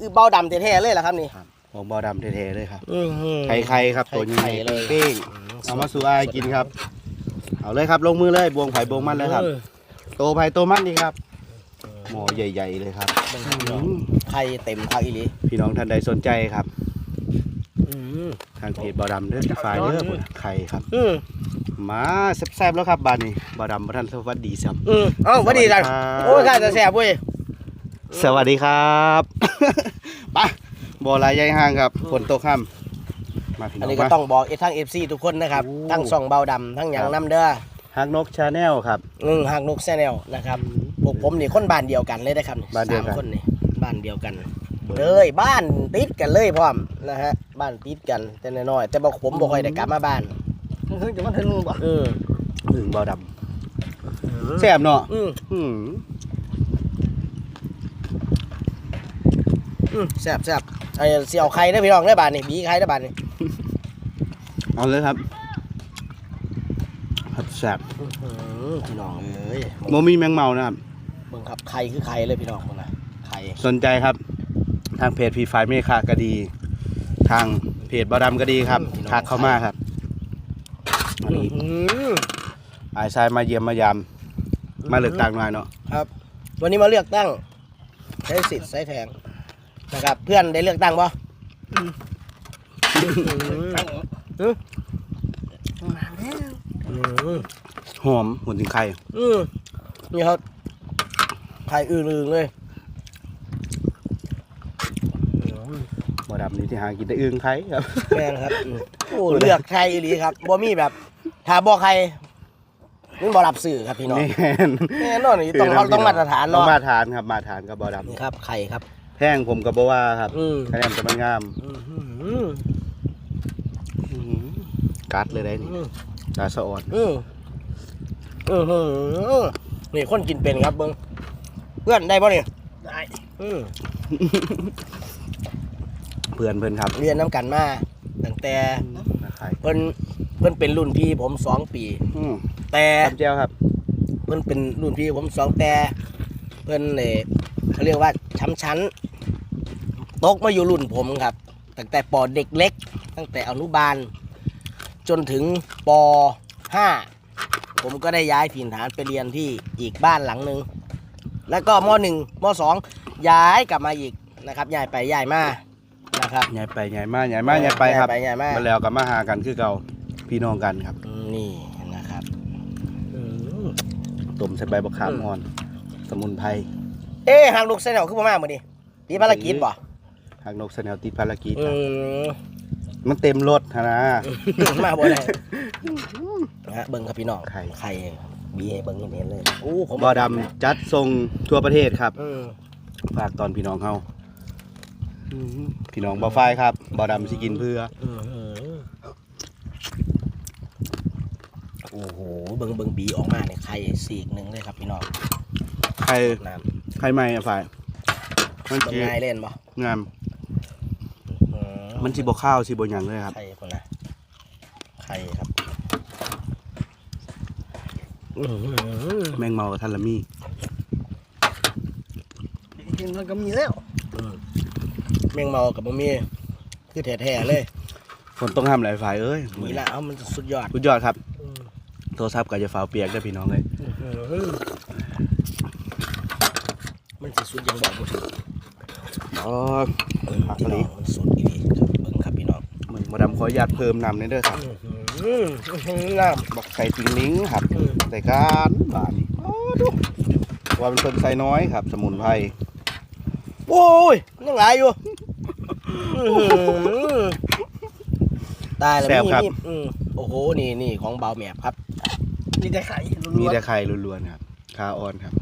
อือเบาดำแท้ๆเลยเหรอครับนี่ครับของบอดำเท่ๆเลยครับอือหือ ไข่ไข่ครับตัวนี้ไข่ๆเลยเป้งเอามาสู่อายกินครับ เอาเลยครับลงมือเลยบวงไผ่บวงมันเลยครับออโตไผ่โตมันดีครับหม้อใหญ่ ๆ เลยครับเบิ่งครับพี่น้องไข่เต็มคักอีหลีพี่น้องท่านใดสนใจครับ อือทางเพจบอดำเด้อฝ่ายเด้อพุ่นไข่ครับ อือมาแซ่บๆแล้วครับบานนี้บอดำบ่ทันสวัสดีซ้ำอือเอ้าสวัสดีกันสวัสดีครับโอ้ยข้าจะแสบเว้ย สวัสดีครับไปบ่อลายใหญ่ห้างครับฝนตกค่ำมาพี่น้อัอนงนี้ก็มา ต้องบอกเอทั้ง FC ทุกคนนะครับ โอ้ทั้งส่องเบาดำทั้งหยังครับ น้ำเด้อฮักนกชาแนลครับอือหากนกแซนลนะครับพวกผมนี่คนบ้านเดียวกันเลยนะครับบ้านเดียวกัน สมคนนี่บ้านเดียวกันเลยบ้านติดกันเลยพร้อมนะฮะบ้านติดกันแต่น้อยๆแต่บอกผมบอกค่อยได้กลับมาบ้านเฮ้ยจะมาถึงบ่อืออึ่งบ่อดำแซ่บเนาะอืออืม อือแซ่บแซ่บไอ้เสี่ยวไข่ได้อพี่น้องได้อบ้านนี่บีไข่ได้อบ้านนี่เอาเลยครับครับแซ่บอื้อหือพี่น้องเอ้ยโมมีแมงเมานะครับ เบิ่งครับไข่คือไข่เลยพี่น้องคนนะไข่สนใจครับ ทางเพจพีไฟเมฆาก็ดี ทางเพจบอดำก็ดีครับทักเข้ามาครับอันนี้อื้อหืออายชายมาเยี่ยมมายาม มาเลือกตั้งหน่อยเนาะ ครับ วันนี้มาเลือกตั้ง ใช้สิทธิ์ใช้แทง นะครับ เพื่อนได้เลือกตั้งปะมาแล้วหอมหมุนถึงไข่อืมนี่ครับไข่อื่นๆเลยบอดำนี่ที่หากินได้อึ่งไข่ครับแม่นครับอืมโอ้เลือกไข่อีหลีครับบ่มีแบบถ้าบ่ไข่มันบ่รับสื่อครับพี่น้องแม่นแน่นอนนี่ต้องเขาต้องมาตรฐานต้องเนาะมาตรฐานครับมาตรฐานกับบอดนี่ครับไข่ครับำแพงผมกับบ่ว่าครับอืมคะแนนจะมันงามอืมอืมอืมอื้อหือกัดเลยได้นี่อืมตาสะอ่อนอืมอืมอืมนี่คนกินเป็นครับเบิ้งเพื่อนได้ป่ะเนี่ยได้อืมเพื่อนเพื่อนครับเรียนน้ำกันมาตั้งแต่ไข่เพิ่นเพิ่นเป็นรุ่นพี่ผมสองปี อืมแต่ตำแจ้วครับ เพิ่นเป็นรุ่นพี่ผมสองแต่ เพิ่นเนี่ยเขาเรียกว่าช้ำชั้น ตกมาอยู่รุ่นผมครับ ตั้งแต่ปเด็กเล็ก ตั้งแต่อนุบาล จนถึงปห้าผมก็ได้ย้ายถิ่นฐานไปเรียนที่อีกบ้านหลังหนึ่งแล้วก็มหนึ่งมสองย้ายกลับมาอีกนะครับย้ายไปย้ายมานะครับ ใหญ่ไปใหญ่มากใหญ่มากใหญ่ไปครับย้ายไปย้ายมา มาแล้วกับมาหากันคือเก่าพี่น้องกันครับอืมนี่นะครับอืมต้มใส่ใบบักขามอืมอ่อน สมุนไพรเอ๊ะหางลูกเสนอขึ้นมามาเมื่อนี้ตีภารกิจบ่ หางนกสแนวติดภารกิจอืครับมมันเต็มรถนะ มาบ่ได้นะฮะเบิ่งครับพี่น้องไข่ ไข่บีให้เบิ่งเห็นๆเลยโอ้ผมบ่อดำจัดส่งทั่วประเทศครับอืมฝากตอนพี่น้องเฮาพี่น้องบ่อฝ้ายครับบ่อดำสิกินเพื่ออืมอืมโอ้โหเบิ่งเบิ่งบีออกมาเนี่ยไข่สีกหนึ่งเลยครับพี่น้องใครน้ใครไม่อะฝ่ายมันำเบิ่งสิง่ายเล่นบ่งามอื มันสิบ่ข้าวสิบ่หยังเลยครับไข่คนนะไข่ครับอืมแมงเมากับทันละมีจริงๆมันก็มีแล้วอืมแมงเมากับบ่มีคือแท้ๆเลยฝนต้องทำหลายฝ่ายเอ้ยมื้อนี่นี้ละเอามันสุดยอดสุดยอดครับอืมโทรศัพท์ก็จะฝาวเปียกเด้อพี่น้องเลยมันสิสุดยังบอกบ่ถึงอ๋อ ผักพี่กะหน้รี่องมันสุด มือนบ่ดำขออนุญาตเพิ่มน้ำในอยเด้อครับอืมอื้อหือน้บอกใส่ติงลิงครับำอืมใส่การบาดนี้อ๋อดูว่าเป็นคนใส่น้อยครับ สมุนไพรโอ้ยยังหลายอยู่อื้อหือตายแล้วแซ่บครับมีมีอืมโอ้โหนี่นี่ของเบาแมบครับ มีแต่ไข่ล้มีวนแต่ไข่ล้วนๆครับคาออนครับ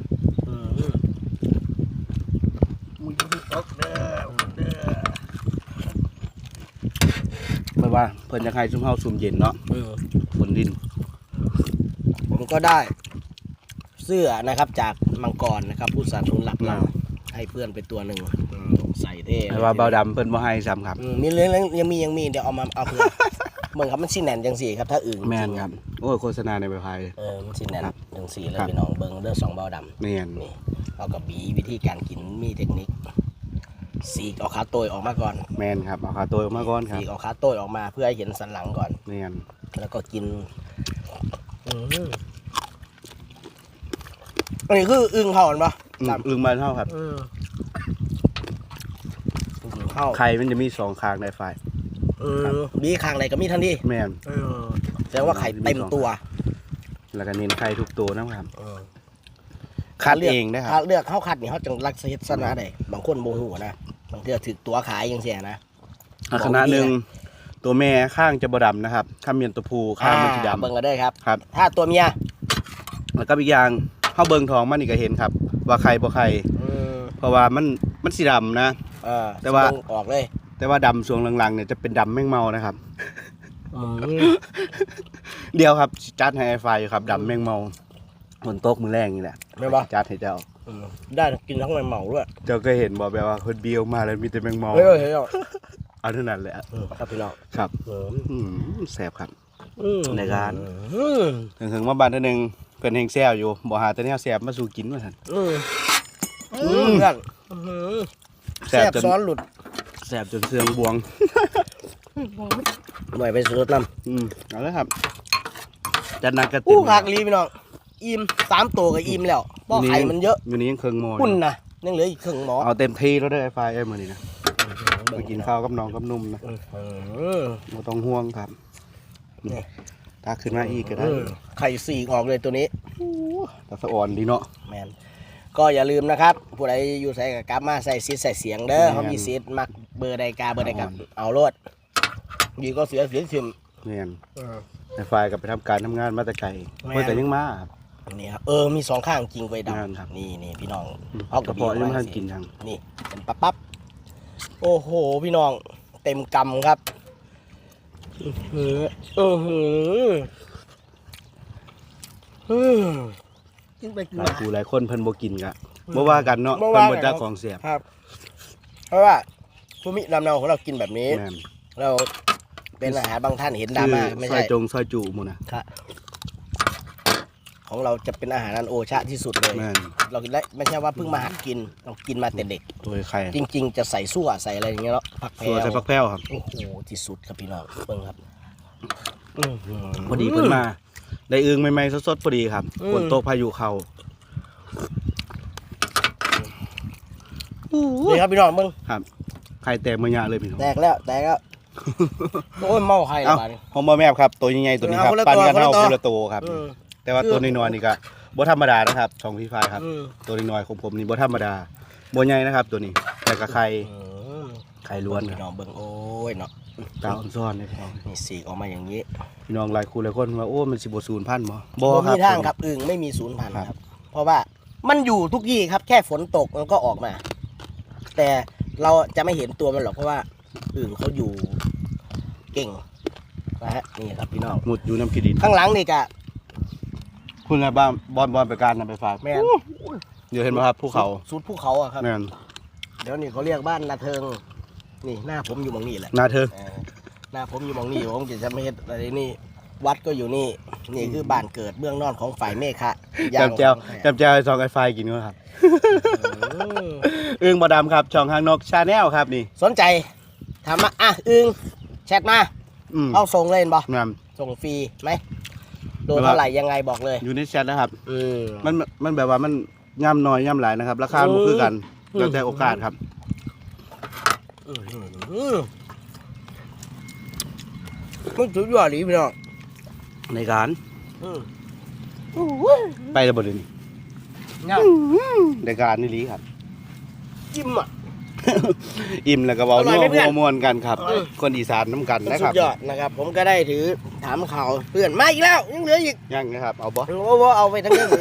อืมๆมึงจะไปตกเด้อเด้อ ไม่ว่าเพิ่นจะให้ซุ่มเฮาซุ่มเย็นเนาะอืมฝนดินผมก็ได้ เสื้อนะครับจากมังกรนะครับ ผู้สานทุนหลักเราให้เพื่อนไปตัวหนึ่งอืมใส่เท่ไม่ว่าเบาดำเพิ่นบ่ให้ซ้ำครับ อืมมีเรื่องยังมียังมีเดี๋ยวเอามาเอาเพื่อน เหมือนครับมันสิแหนนจังสี่ครับ ถ้าอื่นแม่นครับ โอ้ยโฆษณาในใบพาย เออมันสิแหนนครับจังสี่เลยครับ พี่น้องเบิ้งเด้อสองเบาดำแม่นนี่เอากับบีวิธีการกินมีเทคนิค สีกเอาขาโตยออกมาก่อนแมนครับเอาขาตัวออกมาก่อนครับสีกเอาขาโตยออกมาเพื่อให้เห็นสันหลังก่อน แมนแล้วก็กินอืมอันนี้คืออึ่งเห่าเห็นปะอืมครับอึ่งมันเท่าครับอืมอึ่งเห่าไข่มันจะมีสองคางในไฟอืมมีข้างไหนก็มีทันทีแมนอืมแสดงว่าไข่เต็มตัวแล้วก็เน้นไข่ทุกตัวนะครับอืมคัดเองนะคถ้ารับเลือกเข้าคัดนี่เขาจังรักเฮ็ดสนะได้บางคนโมโหนะ บางเทื่อถึกตัวขายยังเสียนะลักษณะหนึ่งตัวแม่ข้างจะบดำนะครับ ข้างเมียนตัวผู้ข้างมันจะอ่าเบิ่งดำก็ได้ครับ ครับ ถ้าตัวเมียแล้วก็อีกอย่างเข้าเบิงทองมันนี่ก็เห็นครับ ว่าไข่บ่ไข่อืมเพราะว่ามันมันสีดำนะ เออแต่ว่าเบิ่งออกเลยแต่ว่าดำช่วงหลังๆเนี่ยจะเป็นดำแมงเมานะครับ อืมเดียวครับสิจัดให้ไอ้ไฟอยู่ครับดำแมงเมาฝนตกมือแรงนี่แหละไม่นบ่จัดให้เจ้าอืม ได้กินทั้งมันเหมาด้วยเจ้าก็เห็นบ่แบบว่าคนเบียวมาแล้วมีแต่แมงเมาเฮ้ยเฮ้ยเฮ้ยเอาเท่านั้นแหละอืมครับพี่น้องครับอืมอืมแสบครับอืมในการอืมถึงถึงว่าบ้านเท่านึงเพิ่นเฮงแซวอยู่บ่หาแต่แนวแสบมาสู่กินว่าซั่นอืมอืมเพื่อนอื้อหือแสแซ่บบจนซ้อนหลุดแสบจนเสืองบวงหน่วยไปสุดน้อืมเอาเลยครับจัดหนักกระำติอู้คักลีพี่น้องอิ่มสามตัวก็อิ่มแล้ว เพราะไข่มันเยอะอยู่นี่ยังเครื่องหมออยู่ หุ่นนะยังเหลืออีกครึ่งหมอเอาเต็มที่แล้วเด้อไอ้ไฟเอ้ยมื้อนี้นะมากินข้าวกับน้องกับนุ่มนะอื้อหือบ่ต้องห่วงครับนี่ตาขึ้นมาอีกก็ได้อืมไข่สี่ออกเลยตัวนี้ ตาสะอ่อนดีเนาะ แมนก็อย่าลืมนะครับ ผู้ใดอยู่ใส่กับกลับมาใส่ซิดใส่เสียงเด้อแม่น เขามีซิดมักเบอร์ใดกาเบอร์ใดกับเอาเอาโลดอยีก็เสียเสียชิมแม่นไอ้ไฟก็ไปทำการทำงานมาแต่ไกลแม่นเพิ่นก็ยังมาครับ นี่ครับเออมีสองข้างจริงไว้แม่นครับดำนี่นี่พี่น้องอืมเอากกระระบี่เพาะยังไม่ทันสิกินยังนี่เป็นปั๊บปั๊บโอ้โหพี่น้องเต็มกำครับอื้อหืออือหืออือกินไปกินหลายมาผู้หลายคนเพิ่นบ่กินก็บ่ว่ากันเนาะบ่เพิ่นว่าบ่กันจักครับของเสียบครับ เพราะว่าภูมิลำเนาของเรากินแบบนี้แม่นเราเป็นอาหารบางท่านเห็นดราม่าไม่ซอใช่ยจงซอยจุหมู่นะครับ ของเราจะเป็นอาหารอันโอชะที่สุดเลย แม่นเราได้ไม่ใช่ว่าเพิ่งมาหัดกินเรากินมาแต่เด็ก ตัวไข่จริง ๆ จะใส่ซั่วใส่อะไรอย่างเงี้ยเนาะผักแพรตัววใส่ผักแพรวครับโอ้โหที่สุดครับพี่น้องเบิ่งครับอื้อหืพอดีเพิ่นมาได้อึงใหม่ๆสดๆพอดีครับอืม ฝนตกพายุเข้านี่ครับพี่น้องเบิ่งครับไข่แตกมายะเลยพี่น้องแตกแล้วแตกแล้วโอ้ยเมาไข่แล้วเอ้าบาดนี้ของบ่แม่นครับตัวใหญ่ๆตัวนี้ครับเอาคนละปันกันตัวเฮาคคนนละละตัวครับ อืม แต่ว่าตัวน้อยๆนี่ก็บ่ธรรมดานะครับช่องพี่ไฟครับอืมตัวน้อยๆของผมนี่บ่ธรรมดาบ่ใหญ่นะครับ ตัวนี้แต่ก็ไข่อืมไข่ล้วนคพี่รับน้องเบิ่งโอ้ยเนาะตาอ่อนซ้อนเลยพี่น้องนี่สีกออกมาอย่างนี้พี่น้องหลายคู่หลายคนว่าโอ้มันสิบ่สูญพันธุ์บ่บ่บ่ครัมีบทางครับอึ่งไม่มีศูนย์พันธุ์ครับครับ เพราะว่ามันอยู่ทุกที่ครับแค่ฝนตกมันก็ออกมา แต่เราจะไม่เห็นตัวมันหรอกเพราะว่าอึ่งเขาอยู่เก่งนะฮะนี่ครับพี่น้อง หมุดอยู่น้ำขี้ดิน ข้างหลังนี่กะ คุณนะบ้านบอลบอลไปการนำไปฝากแม่น เดี๋ยวเห็นไหมครับภูเขาสุดภูเขาอะครับ แม่นเดี๋ยวนี้เขาเรียกบ้านนาเทิง นี่หน้าผมอยู่หมองนี่แหละนาเธอเออหน้าผมอยู่หมองนี่ผมจะจะไม่เห็นอะไรนี่ วัดก็อยู่นี่ นี่คือบ้านเกิดเบื้องนอนของฝ่ายเมฆะยางจำแจวของแท้จำแจวซองไอไฟกินก็ครับอืมอึ้งบดำครับช่องหางนกชาแนลครับนี่ สนใจถามมาอะอึงแชทมาอืมเอาส่งเลยเห็นบ่งามส่งฟรีไหม โดนเท่าไหร่ยังไงบอกเลย อยู่ในแชทนะครับ อืม มันมันแบบว่ามันย่ำน้อยย่ำหลายนะครับ ราคาอืมมันคือกันอืม แล้วแต่โอกาสครับ อืมมันสุดยอดดีพี่น้องในการอืมไประเบิดนี่ง่ายในการนี่ลีครับ จิ้มอะ อิ่มแล้วก็เว้าอร่นัอยวไหมเพื่อนหัวมวนกันครับอืมคนอีสานน้ำกันนะสุครับ ดยอดนะครับ ผมก็ได้ถือ ถามข่าวเพื่อนมาอีกแล้วยังเหลืออีกยังนะครับ เอาบ่โอ้โหเอาไปทั้งนี้เลย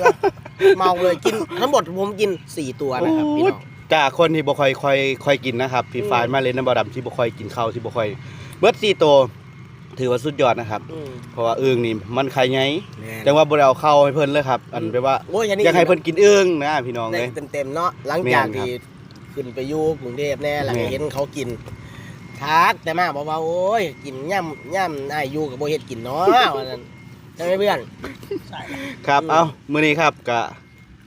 เมาเลยกินทั้งหมดผมกินสี่ตัวนะครับพี่น้อง จากคนที่บ่ค่อยค่อยค่อยกินนะครับพี่อืม ฟายมาเล่นน้ำบ่ดำที่บ่ค่อยกินข้าวที่บ่ค่อยเบิดสี่ตัวถือว่าสุดยอดนะครับ อืมเพราะว่าเอื้องนี่มันไข่ไงแน่แต่ว่าบ่ได้เอาเข้าให้เพิ่นเลยครับ อันแปลว่าโอ้ยอันนี้ อยากให้เพิ่นกินเอื้องนะพี่น้องได้เลยเต็มๆเนาะหลังจากแม่นครับที่ขึ้นไปอยู่กรุงเทพแน่หลังแม่น เห็นเขากิน ทักแต่มาบอกว่าโอ้ยกินย่ำย่ำนายอยู่กับโบเฮ็ดกินเนาะว่านั้นใช่ไหมเพื่อน ครับ เอ้ามื้อนี้ครับกะ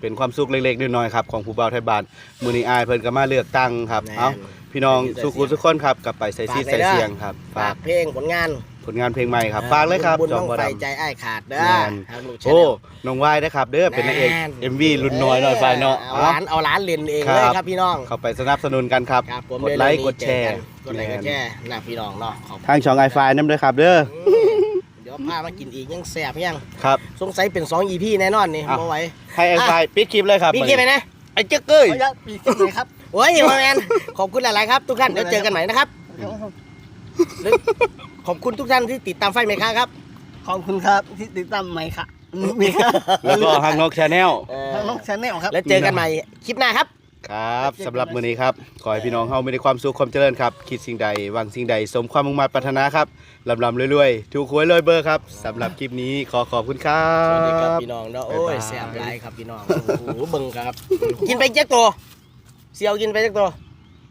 เป็นความสุขเล็กๆน้อยๆครับของผู้บ่าวไทยบ้านมือนี้อายเพิ่นก็มาเลือกตั้งครับแม่นเอ้าพี่น้องสุขุทุกคนครับกลับไปใส่ซีฝากใส่เลยเด้อเสียงครับฝาฝากกเพลงผลงานผลงานเพลงใหม่ครับฝากเลยครับบุญจอบ้มองบ่ไฟดำ ใจอ้ายขาดเด้อแม่น ทางลูกชาโอ้แนลน้องวายนะครับ เด้อเป็นนางเอก แม่น MV รุ่นน้อยหน่อยไฟเนาะเอาหลานเอาหลานเล่นเองครับเลยครับพี่น้องเข้าไปสนับสนุนกันครับ ครับผมกดไลค์กดแชร์กดไลค์กดแชร์นะพี่น้องเนาะขอบคุณ ทางช่องไอไฟน้ำด้วยครับ เด้อเดี๋ยวพามากินอีกยังแสบยังครับ สงสัยเป็น2 EP แน่นอนนี่อะบ่ไหวให้ไอไฟปิดคลิปเลยครับพี่คิดไปนะไอ้เจ๊กเอ้ย ขออนุญาตปีกขึ้นเลยครับโอ้ยมาแมนขอบคุณหลาย ๆ ครับ ทุกท่านเดี๋ยวเจอกันใหม่นะครับหรือขอบคุณทุกท่านที่ติดตามไฟเมค้าครับขอบคุณครับที่ติดตามใหม่ค่ะมีครับแล้วก็ฮังนกชาแนล ทางน้องชาแนลครับ แล้วเจอกันใหม่คลิปหน้าครับ ครับสำหรับมื้อนี้ครับขอให้พี่น้องเฮามีแต่ความสุขความเจริญครับ คิดสิ่งใดหวังสิ่งใด สมความมุ่งมั่นปรารถนาครับลำลำรวยๆถูกหวยรวยเบอร์ครับสำหรับคลิปนี้ขอขอบคุณครัสวัสดีครับบ พี่น้องเนาะบ๊ายโอ้บายยแสบหลายครับพี่น้องโอ้โหเบิ่งครับ กินไปเจ๊กตัวเสียวกินไปเจ๊กตัว